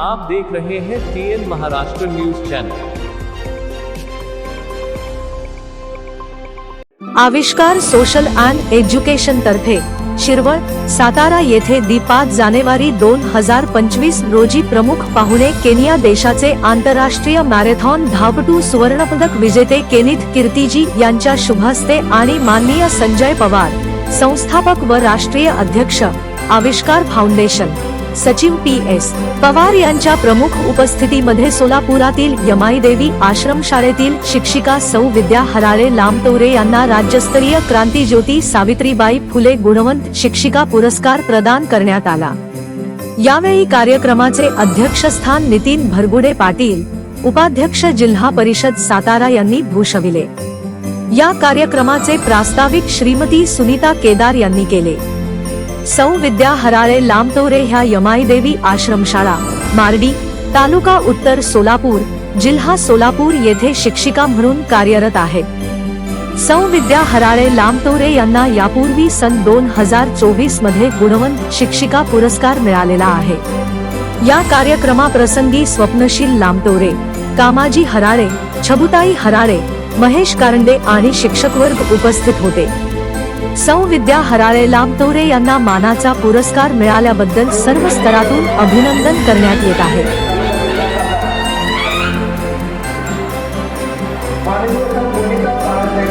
आप देख रहे हैं TN Maharashtra news channel Avishkar social and education तर्फे शिरवळ सातारा येथे दि पाच जानेवारी दोन हजार पंचवीस रोजी प्रमुख पाहुणे केनिया देशाचे आंतरराष्ट्रीय मॅरेथॉन धावपटू सुवर्णपदक विजेते केनिथ कीर्तिजी यांच्या शुभहस्ते आणि माननीय संजय पवार संस्थापक व राष्ट्रीय अध्यक्ष आविष्कार फाउंडेशन. सचिव पी एस पवार यांच्या प्रमुख उपस्थितीमध्ये सोलापुरातील यमाई देवी आश्रमशाळेतील शिक्षिका सौ विद्या हराळे लांबतोरे यांना राज्यस्तरीय क्रांतीज्योती सावित्रीबाई फुले गुणवंत शिक्षिका पुरस्कार प्रदान करण्यात आला. यावेळी कार्यक्रमाचे अध्यक्षस्थान नितीन भरगुडे पाटील उपाध्यक्ष जिल्हा परिषद सातारा यांनी भूषविले. या कार्यक्रमाचे प्रास्ताविक श्रीमती सुनीता केदार यांनी केले. सौ विद्या हराळे लांबतोरे ह्या यमाईदेवी आश्रमशाळा. मार्डी तालुका उत्तर सोलापूर जिल्हा सोलापूर येथे शिक्षिका म्हणून कार्यरत आहेत सौ विद्या हराळे लांबतोरे यांना यापूर्वी सन दोन हजार चोवीसमध्ये गुणवंत शिक्षिका पुरस्कार मिळालेला आहे. या कार्यक्रमाप्रसंगी स्वप्नशील लांबतोरे कामाजी हराळे छबुताई हराळे महेश कारंडे आणि शिक्षकवर्ग उपस्थित होते. सौ विद्या हराळे लांबतोरे यांना मानाचा पुरस्कार मिळाल्याबद्दल सर्व स्तरातून अभिनंदन करण्यात येत आहे. माननीय मोनिका बाळासाहेब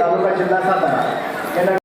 तालुका जिल्हा सातारा.